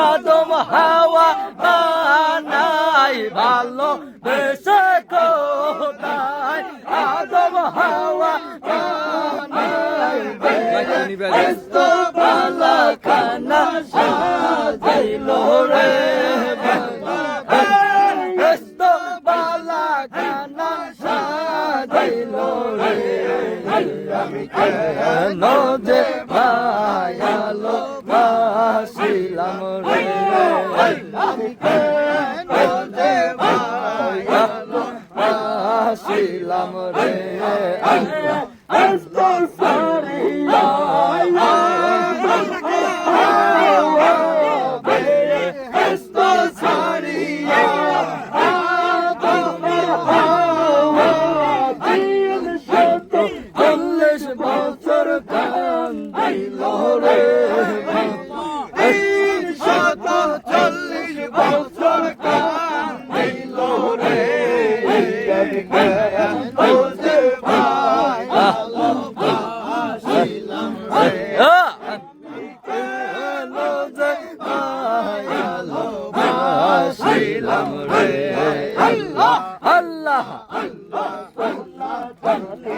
আদম হাওয়া বানাই ভালোবেসে খোদায় আদম হাওয়া বানাই বেস্ত বালা খানা সাজাইল রে। ভায়ালো বাসিলাম রে। আমি কেন যে রে। আল্লাহ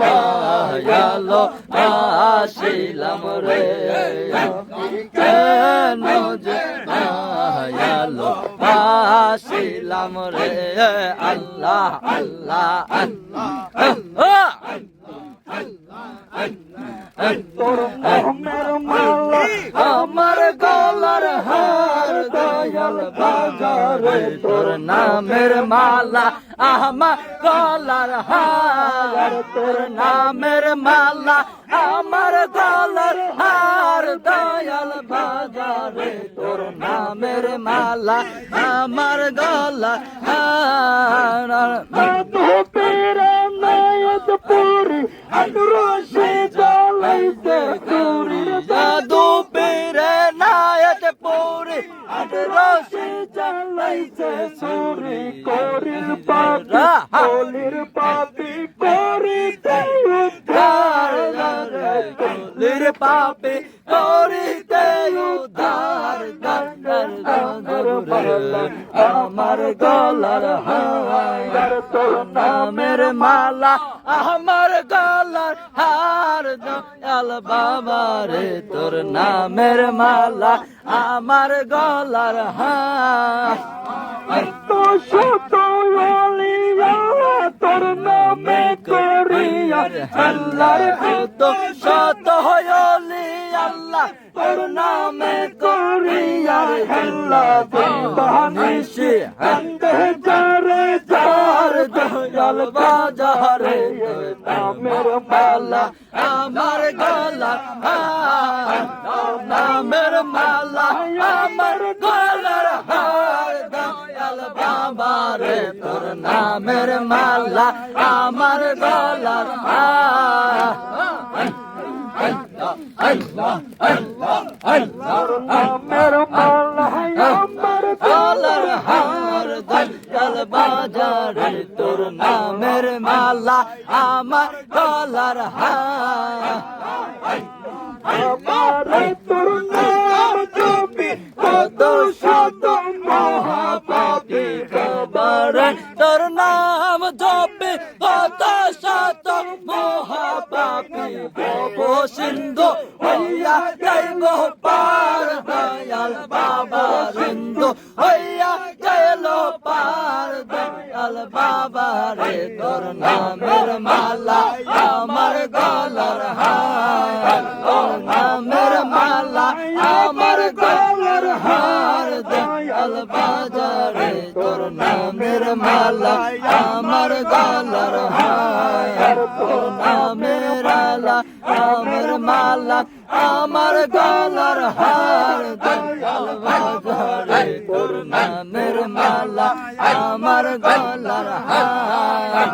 পায়ালো আসিলাম রে কেন যে পায়ালো আসিলাম রে আল্লাহ আল্লাহ আল্লাহ। নামের মালা, আমার গলার হার। তোর নামের মালা, আমার গলার হার। দয়াল বাজারে তোর নামের মালা, আমার গলার হার। পাপি করিতে উদ্ধার আমার গলার হার তোর নামের মালা আমার গলার হার দয়াল বাবা রে তোর নামের মালা আমার গলার হার তো শত তোর নামে করিয়া শত হয়লি আল্লাহ তোর নামে করিয়া আল্লাহ বানিসি হন্দে যারে যার দয়াল বাজারে নামের মালা আমার গলা নামের মালা আমার গলার হার দয়াল বাবা রে তোর নামের মালা আমার গলার আল্লাহ আল্লাহ আল্লাহ বাজারে তোর নামের মালা আমার গলার হার তোর নাম জপি কত শত মহাপাপী খবর তোর নাম জপি কত শত মহাপাপী ভব সিন্ধু। হইয়া যাইব পার দয়াল বাবা সিন্ধু। হইয়া যাইল পার বাবা রে। তোর নামের মালা আমার গলার হার। তোর নামের মালা আমার গলার হার দয়াল বাজারে তোর নামের মালা আমার গলার হার। তোর নামের আলা আমার মালা আমার গলার হার। দয়াল বাজারে তোর নামের মালা আমার গলার হার।